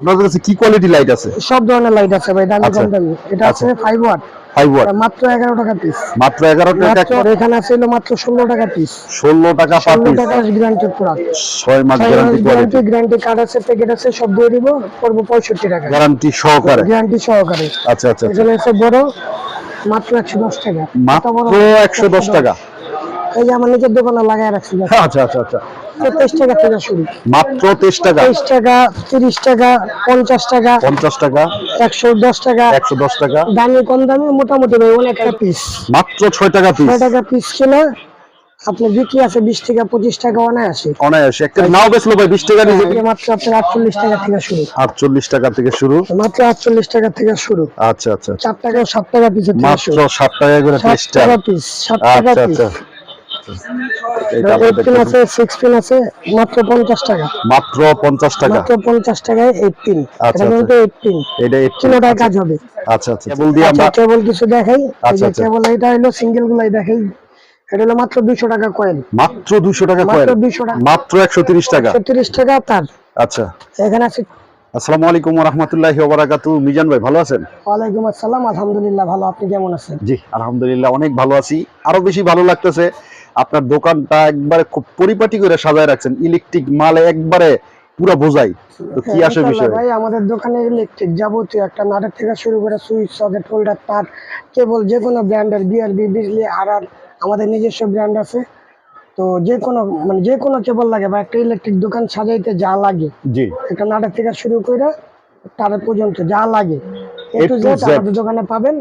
আপনাদের কাছে কি কোয়ালিটি লাইট আছে? সব ধরনের লাইট আছে ভাই দামি আচ্ছা। কম দামি এটা আছে আচ্ছা। ফাইভ ওয়াট ফাইভ ওয়াট মাত্র এগারো টাকা পিস মাত্র এগারো টাকা মাত্র এখানে আছে হলো মাত্র ষোলো টাকা পিস ষোলো টাকা পার পিস টাকা গ্যারান্টি প্রোডাক্ট ছয় মাস গ্যারান্টি কোয়ালিটি গ্যারান্টি কার্ড আছে প্যাকেট আছে সব দিয়ে দিব পড়ব পঁয়ষট্টি টাকা। গ্যারান্টি সহকারে। গ্যারান্টি সহকারে। আচ্ছা আচ্ছা আচ্ছা। এখানে আছে বড় মাত্র একশো দশ টাকা। মাত্র এত বড় একশো দশ। টাকা। এই যে আমার নিজের দোকানে লাগাই রাখছি আচ্ছা আচ্ছা আচ্ছা। তেইশ টাকা থেকে শুরু। মাত্র তেইশ টাকা? তেইশ টাকা তিরিশ টাকা পঞ্চাশ টাকা পঞ্চাশ টাকা? একশো দশ টাকা। একশো দশ টাকা? দামি কম দামি মোটামুটি ভাই অনেক একটা পিস মাত্র ছয় টাকা পিস ছয় টাকা পিস কিনে আপনি বিক্রি আছে বিশ টাকা পঁচিশ টাকা অনায়াসে। অনায়াসে একটা নাও বেচলো ভাই বিশ টাকা মাত্র আপনার আটচল্লিশ টাকা থেকে শুরু। আটচল্লিশ টাকা থেকে শুরু? মাত্র আটচল্লিশ টাকা থেকে শুরু। আচ্ছা আচ্ছা চার টাকা সাত টাকা থেকে মাত্র সাত টাকা করে টাকা পিস সাত টাকা আচ্ছা পিস আচ্ছা এইট আছে সিক্স পিন আছে মাত্র পঞ্চাশ টাকা। মাত্র পঞ্চাশ টাকা। মাত্র পঞ্চাশ টাকায় এইট পিন আচ্ছা, কিন্তু আচ্ছা। এইট পিন এটা একটু কিলোটায় কাজ হবে। আচ্ছা আচ্ছা। কেবল দিয়ে আচ্ছা আমরা কেবল কিছু দেখাই। আচ্ছা, আচ্ছা। কেবল এটা হলো সিঙ্গেল গুলাই দেখাই। এটা হলো মাত্র দুইশো টাকা কয়েন মাত্র দুশো টাকা কয়েন মাত্র একশো তিরিশ টাকা। ছত্রিশ টাকা তার। আচ্ছা। এখানে আছে আসসালামু আলাইকুম রহমতুল্লাহি ওবারাকাতু। মিজান ভাই ভালো আছেন? ওয়ালাইকুম আসসালাম। আলহামদুলিল্লাহ ভালো। আপনি কেমন আছেন? জি আলহামদুলিল্লাহ অনেক ভালো আছি। আরও বেশি ভালো লাগতেছে। আপনার দোকানটা একবারে খুব পরিপাটি করে সাজায় রাখছেন। ইলেকট্রিক মালে একবারে পুরো বোঝাই। তো কি হ্যাঁ, আসে বিষয়? ভাই আমাদের দোকানে ইলেকট্রিক যাবতীয় একটা নাটের থেকে শুরু করে সুইচ সকেট হোল্ডার তার কেবল যে কোনো ব্র্যান্ডের বিআরবি বিজলি আর আর আমাদের নিজস্ব ব্র্যান্ড আছে। তো যে কোনো মানে যে কোনো কেবল লাগে বা একটা ইলেকট্রিক দোকান সাজাইতে যা লাগে। জি। একটা নাটের থেকে শুরু করে তার পর্যন্ত যা লাগে। একটু আমাদের দোকানে পাবেন।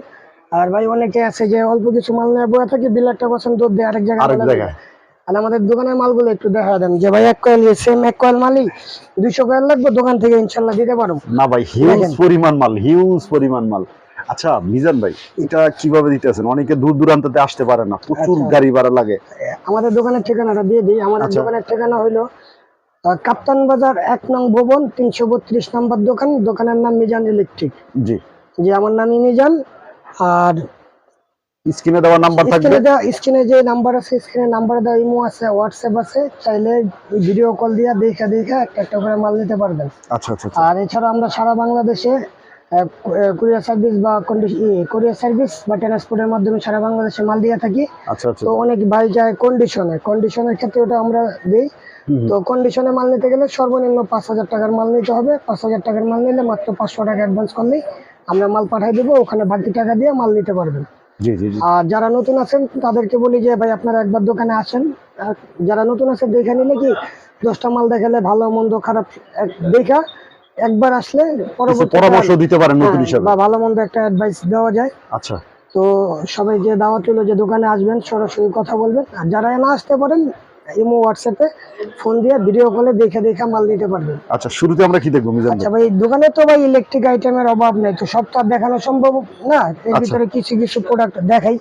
আর ভাই অনেকে আছে যে অল্প কিছু মাল নিয়ে বয়ে থাকে বিল একটা পছন্দ দুধ দিয়ে আরেক জায়গায় আরেক জায়গায়। আর আমাদের দোকানের মালগুলো একটু দেখা দেন। যে ভাই এক কয়েল সেম এক কয়েল মালই দুইশো কয়েল লাগবে দোকান থেকে ইনশাল্লাহ দিতে পারো না ভাই হিউজ পরিমাণ মাল হিউজ পরিমাণ মাল। আচ্ছা মিজান ভাই এটা কীভাবে দিতেছেন? অনেকে দূর দূরান্ততে আসতে পারে না প্রচুর আচ্ছা। গাড়ি ভাড়া লাগে। আমাদের দোকানের ঠিকানাটা দিয়ে দিই। আমাদের আচ্ছা। দোকানের ঠিকানা হইল কাপ্তান বাজার এক নং ভবন তিনশো বত্রিশ নম্বর দোকান। দোকানের নাম মিজান ইলেকট্রিক। জি। জি আমার নামই মিজান আর স্ক্রিনে দেওয়া নাম্বার থাকবে। স্ক্রিনে যে নাম্বার আছে স্ক্রিনে নাম্বার দেওয়া ইমো আছে হোয়াটসঅ্যাপ আছে চাইলে ভিডিও কল দিয়ে দেখা দেখা একটা একটা করে মাল নিতে পারবেন। আচ্ছা আচ্ছা আচ্ছা। আর এছাড়া আমরা সারা বাংলাদেশে কুরিয়ার সার্ভিস বা কুরিয়ার সার্ভিস বা ট্রান্সপোর্টের মাধ্যমে সারা বাংলাদেশে মাল দিয়ে থাকি। আচ্ছা আচ্ছা। তো অনেক ভাই যায় কন্ডিশনে কন্ডিশনের ক্ষেত্রে ওটা আমরা দিই। তো কন্ডিশনে মাল নিতে গেলে সর্বনিম্ন পাঁচ হাজার টাকার মাল নিতে হবে। পাঁচ হাজার টাকার মাল নিলে মাত্র পাঁচশো টাকা অ্যাডভান্স করলেই আমরা মাল পাঠিয়ে দেবো ওখানে বাকি টাকা দিয়ে মাল নিতে পারবেন। আর যারা নতুন আছেন তাদেরকে বলি যে ভাই আপনারা একবার দোকানে আসেন। যারা নতুন আছেন দেখে নিলে কি দশটা মাল দেখালে ভালো মন্দ খারাপ দেখা একবার আসলে পরবর্তী পরামর্শ দিতে পারেন নতুন হিসাবে। বা ভালো মন্দ একটা অ্যাডভাইস দেওয়া যায়। আচ্ছা। তো সবাই যে দাওয়াত হলো যে দোকানে আসবেন সরাসরি কথা বলবেন। আর যারা না আসতে পারেন ইমো হোয়াটসঅ্যাপে ফোন দিয়ে ভিডিও কলে দেখে দেখে মাল নিতে পারবেন আচ্ছা শুরুতে আমরা কি দেখব মিজান আচ্ছা ভাই ভাই দোকানে তো ভাই ইলেকট্রিক আইটেমের অভাব নেই তো সব তো আর দেখানো সম্ভব না। এর। ভিতরে কিছু কিছু প্রোডাক্ট দেখাই।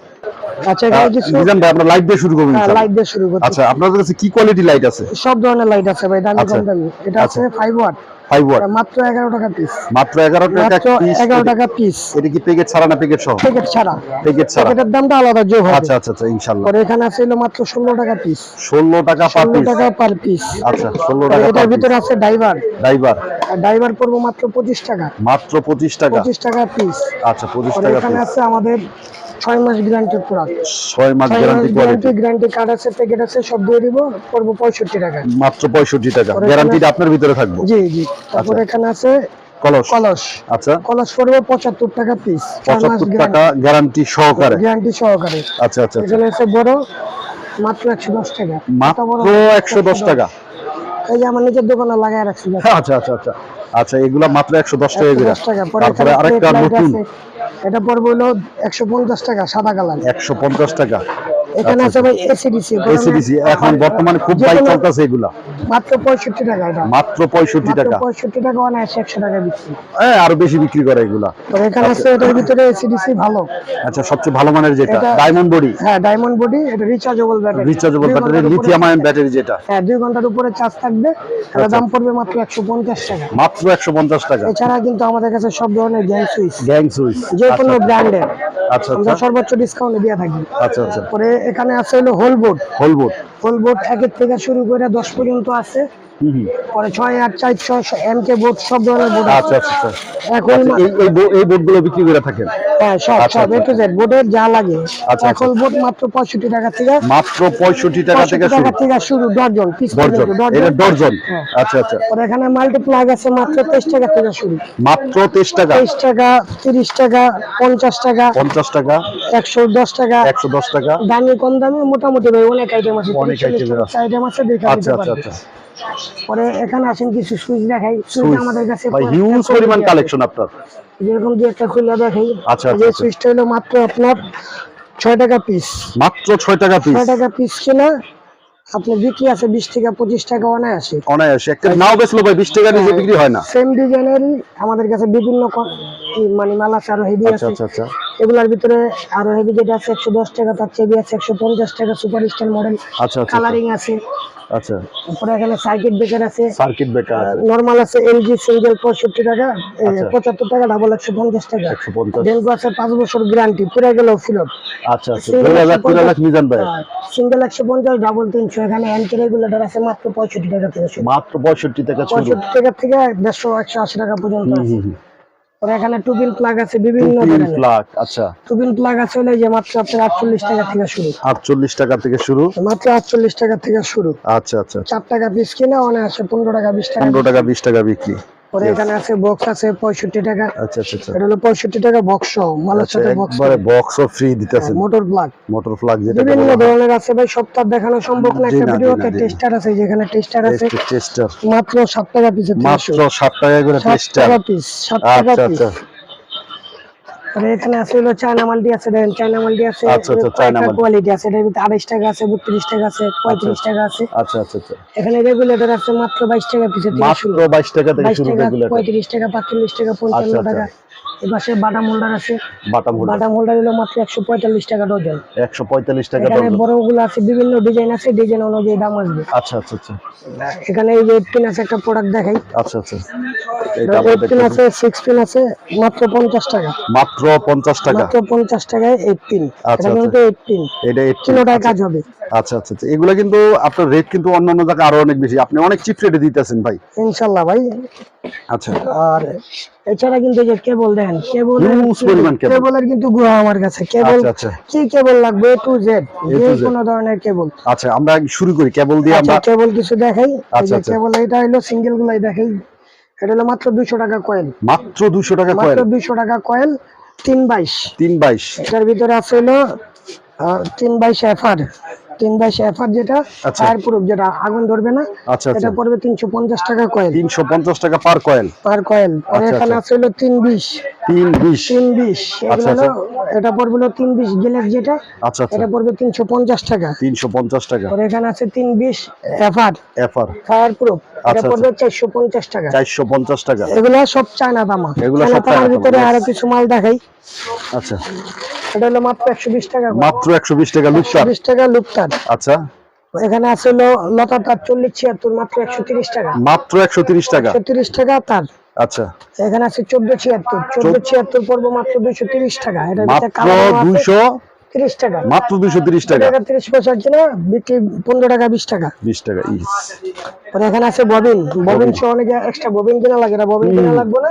আচ্ছা এখানে কিছু মিজান ভাই আমরা লাইট দিয়ে শুরু করব। লাইট দিয়ে শুরু আচ্ছা আপনাদের কাছে কি কোয়ালিটি লাইট আছে? সব ধরনের লাইট আছে ভাই দামি। কম দামি। এটা আছে ফাইভ ওয়াট ওয়াট মাত্র টাকা পিস মাত্র এগারো টাকা মাত্র piece। টাকা পিস এটা কি প্যাকেট ছাড়া না প্যাকেট সহ? প্যাকেট ছাড়া। প্যাকেট ছাড়া। প্যাকেটের দামটা আলাদা যোগ হবে আচ্ছা আচ্ছা আচ্ছা পরে এখানে আছে হলো মাত্র ষোলো টাকা পিস ষোলো টাকা পার টাকা পার পিস আচ্ছা ষোলো টাকা এটার ভিতরে আছে ড্রাইভার ড্রাইভার ড্রাইভার পড়ব মাত্র পঁচিশ টাকা। মাত্র পঁচিশ টাকা। পঁচিশ টাকা পিস আচ্ছা পঁচিশ পরে টাকা এখানে আছে আমাদের ছয় মাস গ্যারান্টি প্রোডাক্ট ছয় মাস গ্যারান্টি গ্যারান্টি গ্যারান্টি কার্ড আছে প্যাকেট আছে সব দিয়ে দিব পড়ব পঁয়ষট্টি টাকা। মাত্র পঁয়ষট্টি টাকা। গ্যারান্টিটা আপনার ভিতরে থাকবে। জি জি। তারপরে এখানে আছে কলস। কলস। আচ্ছা। কলস পড়বে পঁচাত্তর টাকা পিস ছয় মাস পঁচাত্তর টাকা গ্যারান্টি সহকারে। গ্যারান্টি সহকারে। আচ্ছা আচ্ছা আচ্ছা। এখানে আছে বড় মাত্র একশো দশ টাকা। মাত্র এত বড় একশো দশ। টাকা। এই যে আমার নিজের দোকানে লাগায় রাখছি আচ্ছা আচ্ছা আচ্ছা। আচ্ছা এগুলা মাত্র একশো দশ টাকা 110 করে তারপরে আরেকটা নতুন। এটা পড়বে হলো একশো পঞ্চাশ টাকা সাদা কালার একশো পঞ্চাশ টাকা। এখানে আছে ভাই এসিডিসি এসিডিসি এখন বর্তমানে খুব বাইক চলতেছে এগুলা। মাত্র পঁয়ষট্টি টাকা এটা। মাত্র পঁয়ষট্টি মাত্র টাকা। পঁয়ষট্টি টাকা অনায়াসে একশো টাকা বিক্রি। হ্যাঁ আরও বেশি বিক্রি করে এগুলা। তো এখানে আছে এটার ভিতরে এসিডিসি ভালো। আচ্ছা সবচেয়ে ভালো মানের যেটা ডায়মন্ড বডি হ্যাঁ ডায়মন্ড বডি এটা rechargeable battery rechargeable battery lithium ion battery যেটা। হ্যাঁ দুই ঘণ্টার উপরে চার্জ থাকবে। আচ্ছা। এটা দাম পড়বে মাত্র একশো পঞ্চাশ টাকা। মাত্র একশো পঞ্চাশ টাকা। এছাড়া কিন্তু আমাদের কাছে সব ধরনের গ্যাং সুইচ গ্যাং সুইচ যে কোনো ব্র্যান্ডের আচ্ছা আমরা আচ্ছা সর্বোচ্চ ডিসকাউন্টে দিয়ে থাকি। আচ্ছা আচ্ছা। পরে এখানে আছে হলো হোলবোর্ড হোলবোর্ড হোলবোর্ড হোল বোর্ড একের থেকে শুরু করে দশ পর্যন্ত আছে। পরে ছয় আট চার ছয় এম কে বোর্ড সব ধরনের বোর্ড আচ্ছা আচ্ছা আচ্ছা। এখন আচ্ছা, এই বোর্ডগুলো এই বোর্ডগুলো বিক্রি করে থাকেন? হ্যাঁ সব আচ্ছা, সব এ টু জেড বোর্ডের যা লাগে। আচ্ছা। এখন বোর্ড মাত্র পঁয়ষট্টি টাকা থেকে মাত্র পঁয়ষট্টি টাকা থেকে শুরু। টাকা শুরু পিস এটা হ্যাঁ। আচ্ছা আচ্ছা। এখানে আছে মাত্র টাকা থেকে শুরু। মাত্র তেইশ টাকা। টাকা তিরিশ টাকা পঞ্চাশ টাকা পঞ্চাশ টাকা। একশো দশ টাকা। একশো দশ টাকা। দামি কম দামি মোটামুটি ভাই অনেক আইটেম আছে। অনেক item আছে। আইটেম আছে দেখে আচ্ছা আচ্ছা আচ্ছা। পরে এখানে আসেন কিছু সুইচ দেখাই। সুইচ। আমাদের কাছে ভাই হিউজ পরিমাণ কালেকশন আপনার। যেরকম যে একটা খুলে দেখাই। আচ্ছা, এই আচ্ছা, যে আচ্ছা। সুইচটা হলো মাত্র আপনার ছয় টাকা পিস মাত্র ছয় টাকা পিস ছয় টাকা পিস কিনা আপনার বিক্রি আছে বিশ টাকা পঁচিশ টাকা অনায়াসে। অনায়াসে। একটা নাও বেচলো ভাই বিশ টাকা নিচে বিক্রি হয় না। সেম ডিজাইনেরই আমাদের কাছে বিভিন্ন মানে মাল আছে আরও হেভি আচ্ছা আছে। আচ্ছা আচ্ছা। এগুলার ভিতরে আরও হেভি যেটা আছে একশো দশ টাকা তার চেয়ে আছে একশো পঞ্চাশ টাকা সুপার স্টার মডেল আচ্ছা আচ্ছা। কালারিং আছে। আচ্ছা। তারপরে এখানে সার্কিট ব্রেকার আছে। সার্কিট ব্রেকার নর্মাল আছে এলজি সিঙ্গেল পঁয়ষট্টি টাকা এ, আচ্ছা। পঁচাত্তর টাকা ডাবল একশো পঞ্চাশ টাকা। একশো পঞ্চাশ। ডেলকো আছে পাঁচ বছর গ্যারান্টি পুরো গেল আচ্ছা আচ্ছা। লাখ মিজান ভাই। সিঙ্গেল একশো পঞ্চাশ ডাবল তিনশো। এখানে অ্যান্টি রেগুলেটর আছে মাত্র পঁয়ষট্টি টাকা থেকে মাত্র পঁয়ষট্টি টাকা শুরু। পঁয়ষট্টি টাকা থেকে দেড়শো একশো আশি টাকা পর্যন্ত আছে। এখানে টুপিন প্লাগ আছে বিভিন্ন ধরনের। প্লাগ আচ্ছা। টুপিন প্লাগ আছে হলে যে মাত্র আপনার আটচল্লিশ টাকা থেকে শুরু। আটচল্লিশ টাকা থেকে শুরু? মাত্র আটচল্লিশ টাকা থেকে শুরু। আচ্ছা আচ্ছা চার টাকা পিস কিনা অনায়াসে পনেরো টাকা বিশ টাকা পনেরো টাকা বিশ টাকা বিক্রি। পরে এখানে আছে বক্স আছে পঁয়ষট্টি টাকা। আচ্ছা আচ্ছা আচ্ছা। এটা হলো পঁয়ষট্টি টাকা বক্স মালের সাথে বক্স একবারে ফ্রি দিতেছে মোটর প্লাগ মোটর ফ্লাগ যেটা বিভিন্ন ধরনের আছে ভাই সপ্তাহ দেখানো সম্ভব না একটা ভিডিওতে। টেস্টার আছে যেখানে টেস্টার আছে। টেস্টার মাত্র সাত টাকা পিস মাত্র সাত টাকা করে টেস্টার টাকা পিস সাত টাকা পিস আচ্ছা এখানে আছে হলো চায়না মাল্টি আছে দেখেন চায়না মাল্টি আছে আচ্ছা, আচ্ছা, চায়না মাল। কোয়ালিটি আছে এর ভিতরে আড়াইশ টাকা আছে বত্রিশ টাকা আছে পঁয়ত্রিশ টাকা আছে। আচ্ছা আচ্ছা আচ্ছা। এখানে রেগুলেটর আছে মাত্র বাইশ টাকা পিছে মাত্র শুরু। বাইশ টাকা থেকে শুরু রেগুলেটর পঁয়ত্রিশ টাকা পাঁচচল্লিশ টাকা পঞ্চান্ন আচ্ছা, আচ্ছা। টাকা। এপাশে বাটাম হোল্ডার আছে। বাটাম হোল্ডার বাটাম হোল্ডার হলো মাত্র একশো পঁয়তাল্লিশ টাকা ডজন। একশো পঁয়তাল্লিশ টাকা এখানে ডজন। বড়গুলো আছে বিভিন্ন ডিজাইন আছে ডিজাইন অনুযায়ী দাম আসবে। আচ্ছা আচ্ছা আচ্ছা। এখানে এই যে পিন আছে একটা প্রোডাক্ট দেখাই। আচ্ছা আচ্ছা। এটা পিন আছে সিক্স পিন আছে মাত্র পঞ্চাশ টাকা। মাত্র পঞ্চাশ টাকা। মাত্র পঞ্চাশ টাকায় এইট পিন আচ্ছা, এটা কিন্তু এইট পিন এটা কিলোটায় কাজ হবে। আচ্ছা আচ্ছা আচ্ছা। এগুলো কিন্তু আপনার রেট কিন্তু অন্যান্য জায়গায় আরও অনেক বেশি। আপনি অনেক চিপ রেটে দিতেছেন ভাই। ইনশাল্লাহ ভাই। আচ্ছা। আর এছাড়া কিন্তু যে কেবল Huge পরিমাণ cable। কেবলের কিন্তু গুহা আমার কাছে। কেবল আচ্ছা আচ্ছা। কি কেবল লাগবে? টু জেড যে কোনো ধরনের কেবল। আচ্ছা আমরা শুরু করি। কেবল দিয়ে আচ্ছা আমরা কেবল কিছু দেখাই। কেবল এটা হলো সিঙ্গেল গুলাই দেখাই। এটা হলো মাত্র দুইশো টাকা কয়েল মাত্র দুশো টাকা মাত্র কয়েন দুইশো টাকা কয়েল তিন বাইশ। তিন বাইশ। এটার ভিতরে আছে হলো আহ, তিন বাইশ এফআর। তিন যেটা আচ্ছা। ফায়ার প্রুফ যেটা আগুন ধরবে না আচ্ছা আচ্ছা। এটা পড়বে টাকা coil per coil per coil আর এখানে। আছে হলো আচ্ছা, এটা পড়বে হলো যেটা। আচ্ছা আচ্ছা। এটা পড়বে টাকা। টাকা। আর এখানে আছে তিন বিশ এফআর এফআর ফায়ার প্রুফ এটা পড়বে চারশো পঞ্চাশ টাকা। চারশো পঞ্চাশ টাকা। এগুলো সব চায়না দামা এগুলো সব চায়না ভিতরে. আরও কিছু মাল দেখাই। আচ্ছা। এটা হলো মাত্র একশো বিশ টাকা। মাত্র একশো বিশ টাকা লুকটার বিশ টাকা লুকটার আচ্ছা। এখানে আছে হলো লতা তার চল্লিশ ছিয়াত্তর মাত্র একশো তিরিশ টাকা। মাত্র একশো তিরিশ টাকা? একশো তিরিশ টাকা তার। আচ্ছা। এখানে আছে চোদ্দ ছিয়াত্তর। চোদ্দ ছিয়াত্তর পর্ব মাত্র দুইশো তিরিশ টাকা। এটা দুইশো তিরিশ টাকা। মাত্র দুইশো তিরিশ টাকা। টাকা তিরিশ পয়সা কিনা বিক্রি পনেরো টাকা বিশ টাকা। বিশ টাকা ইস। এখানে আছে ববিন। ববিন সহ অনেকে এক্সট্রা ববিন কিনা লাগে না ববিন কিনা লাগবে না।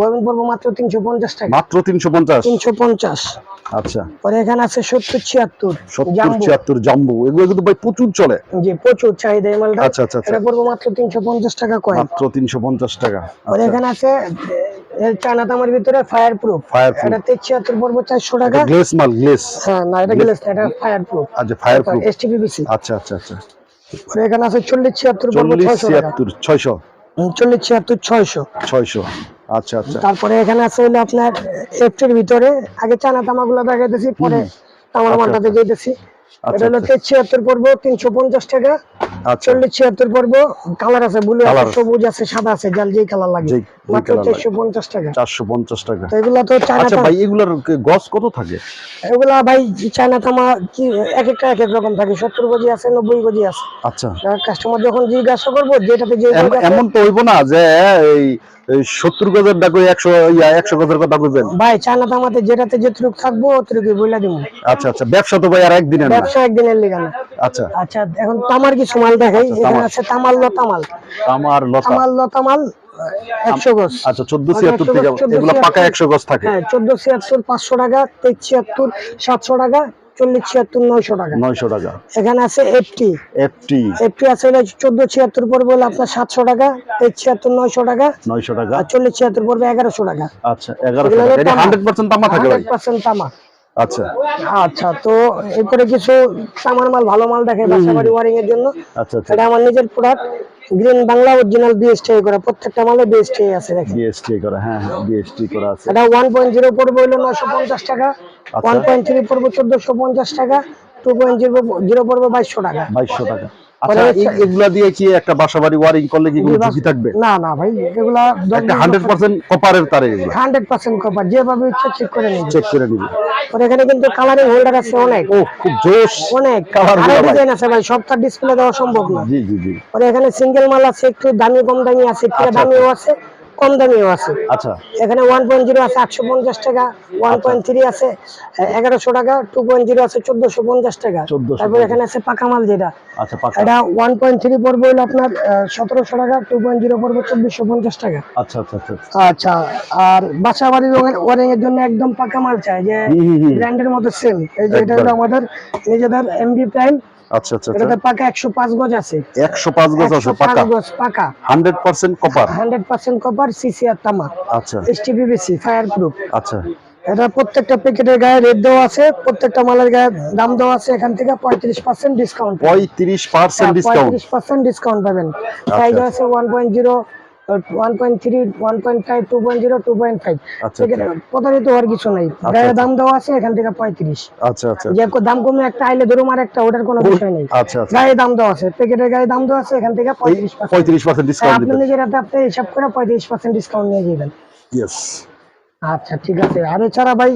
ববিন পড়ব মাত্র তিনশো পঞ্চাশ টাকা। মাত্র তিনশো পঞ্চাশ? তিনশো পঞ্চাশ। আচ্ছা। পরে এখানে আছে সত্তর ছিয়াত্তর সত্তর জাম্বো। ছিয়াত্তর জাম্বু। এগুলো কিন্তু ভাই প্রচুর চলে। যে প্রচুর চাহিদা এই মালটা। আচ্ছা, আচ্ছা, আচ্ছা। এটা পড়ব মাত্র তিনশো পঞ্চাশ টাকা কয়েন। মাত্র তিনশো পঞ্চাশ টাকা। আর এখানে আছে চায়না তামার ভিতরে ফায়ার প্রুফ। এটা তেইশ ছিয়াত্তর পড়ব চারশো টাকা। গ্লেস মাল গ্লেস হ্যাঁ না এটা গ্লাস এটা ফায়ার প্রুফ আচ্ছা ফায়ার প্রুফ এসটিপিবিসি আচ্ছা আচ্ছা আচ্ছা। আর এখানে আছে চল্লিশ ছিয়াত্তর পড়ব চল্লিশ ছয়শো টাকা। ছিয়াত্তর ছয়শো। হুম, চল্লিশ ছিয়াত্তর ছয়শো। ছয়শো। আচ্ছা আচ্ছা। তারপরে এখানে আছে হলো আপনার এফটির ভিতরে। আগে চানা তামাগুলো দেখাইতেছি পরে তামার আচ্ছা, মালটাতে যেতেছি আচ্ছা, এটা হলো আচ্ছা। ছিয়াত্তর পড়ব তিনশো পঞ্চাশ টাকা। আচ্ছা। চল্লিশ ছিয়াত্তর পড়ব কালার আছে ব্লু আছে সবুজ আছে সাদা আছে যার যেই কালার লাগে। মাত্র টাকা। টাকা। তো চায়না আচ্ছা ভাই এগুলোর গজ কত থাকে? এগুলা ভাই চায়না তামা কি এক একটা এক এক রকম থাকে। সত্তর কেজি আছে নব্বই কেজি আছে। আচ্ছা। কাস্টমার যখন জিজ্ঞাসা করব যেটাতে যে এম- এমন তো হইব না যে এই এই সত্তর গজের ডাকো একশো ইয়া একশো গজের কথা কইবেন ভাই চায়না তামাতে যেটাতে যেটুকু থাকব অতটুকু বইলা দিব। আচ্ছা আচ্ছা। ব্যবসা তো ভাই আর একদিনের ব্যবসা একদিনের লেগে না। আচ্ছা। আচ্ছা এখন তামার কিছু মাল দেখাই। এখানে আছে তামাল লতামাল। তামাল লতামাল একশো গজ। আচ্ছা চোদ্দ ছিয়াত্তর থেকে এগুলো পাকা একশো গজ থাকে। হ্যাঁ চোদ্দ ছিয়াত্তর পাঁচশো টাকা তেইশ ছিয়াত্তর সাতশো টাকা চল্লিশ ছিয়াত্তর নয়শো টাকা। নয়শো টাকা। এখানে আছে এফটি। এফটি। এফটি আছে হলো চোদ্দ ছিয়াত্তর পড়বে হলো আপনার সাতশো টাকা তেইশ ছিয়াত্তর নয়শো টাকা নয়শো টাকা। আর চল্লিশ ছিয়াত্তর পড়বে এগারোশো টাকা। আচ্ছা এগারোশো টাকা। হান্ড্রেড পার্সেন্ট তামা। থাকে হান্ড্রেড পার্সেন্ট তামা। আচ্ছা। আচ্ছা তো এরপরে কিছু তামার মাল ভালো মাল দেখে বাসাবাড়ি ওয়ারিং এর জন্য। আচ্ছা আচ্ছা। এটা আমার নিজের product green Bangla original BST করা প্রত্যেকটা মালে বিএসটি আছে দেখেন। বিএসটি করা হ্যাঁ হ্যাঁ বিএসটি করা আছে। এটা ওয়ান পয়েন্ট জিরো পড়বে হলো নয়শো পঞ্চাশ টাকা ওয়ান পয়েন্ট থ্রি পড়বে চোদ্দশো পঞ্চাশ টাকা টু পয়েন্ট জিরো জিরো পড়বে বাইশশো টাকা। 2200 টাকা। আচ্ছা এগুলা দিয়ে কি একটা বাসা ওয়ারিং করলে কি কোনো ঝুঁকি থাকবে? না না ভাই এগুলা একটা হান্ড্রেড পার্সেন্ট কপারের তারে এগুলা। হান্ড্রেড পার্সেন্ট কপার যেভাবে ইচ্ছা চেক করে নিবে। চেক করে নিবে। পরে এখানে কিন্তু কালারিং হোল্ডার আছে অনেক। ও খুব জোশ অনেক। Colour ডিজাইন আছে ভাই সবটা ডিসপ্লে দেওয়া সম্ভব না। জি জি জি। পরে এখানে সিঙ্গেল মাল আছে একটু দামি কম দামি আছে একটু আচ্ছা, দামিও আছে। কম দামিও আছে। আচ্ছা। এখানে ওয়ান পয়েন্ট জিরো আছে আটশো পঞ্চাশ টাকা ওয়ান পয়েন্ট থ্রি আছে এগারোশো টাকা টু পয়েন্ট জিরো আছে চোদ্দশো পঞ্চাশ টাকা। 1450 তারপর এখানে আছে পাকা মাল যেটা। আচ্ছা পাকা। এটা ওয়ান পয়েন্ট থ্রি পড়বে হলো আপনার সতেরোশো টাকা টু পয়েন্ট জিরো পড়বে চব্বিশশো পঞ্চাশ টাকা। আচ্ছা আচ্ছা আচ্ছা আচ্ছা। আর বাসা বাড়ির ওয়ারিং এর জন্য একদম পাকা মাল চাই যে। ব্র্যান্ডের মতো সেম এই যে এটা হলো আমাদের নিজেদের এমবি প্রাইম আচ্ছা আচ্ছা আচ্ছা। এটাতে পাকা একশো পাঁচ গজ আছে। একশো পাঁচ গজ আছে 105 পাকা? গজ পাকা। Hundred percent copper hundred percent copper CC আর তামা। আচ্ছা। এসটিপিবিসি ফায়ার প্রুফ আচ্ছা। এটা প্রত্যেকটা প্যাকেটের গায়ে রেট দেওয়া আছে প্রত্যেকটা মালের গায়ে দাম দেওয়া আছে এখান থেকে পঁয়ত্রিশ পার্সেন্ট ডিসকাউন্ট পঁয়ত্রিশ পার্সেন্ট ডিসকাউন্ট পঁয়ত্রিশ পার্সেন্ট ডিসকাউন্ট পাবেন। প্রাইস আছে one point zero one point three one point five two point zero two point five আচ্ছা, প্রতারিত হওয়ার কিছু নাই। গায়ে দাম দেওয়া আছে এখান থেকে পঁয়ত্রিশ। আচ্ছা আচ্ছা যে দাম কমে একটা আইলে ধরুন আর একটা ওটার কোনো বিষয় নেই। আচ্ছা আচ্ছা। দাম দেওয়া আছে প্যাকেটের গায়ে দাম দেওয়া আছে এখান থেকে পঁয়ত্রিশ পঁয়ত্রিশ পার্সেন্ট ডিসকাউন্ট আপনি নিজের হাতে আপনি হিসাব করে পঁয়ত্রিশ পার্সেন্ট ডিসকাউন্ট নিয়ে যাবেন। আচ্ছা ঠিক আছে। আর এছাড়া ভাই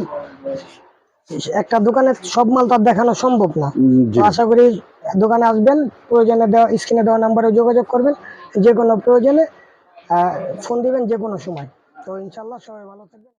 একটা দোকানে সব মাল তো দেখানো সম্ভব না। আশা করি দোকানে আসবেন প্রয়োজনে দেওয়া স্ক্রিনে দেওয়া নাম্বারে যোগাযোগ করবেন যে কোনো প্রয়োজনে। ফোন দিবেন যে কোনো সময়। তো ইনশাল্লাহ সবাই ভালো থাকবেন।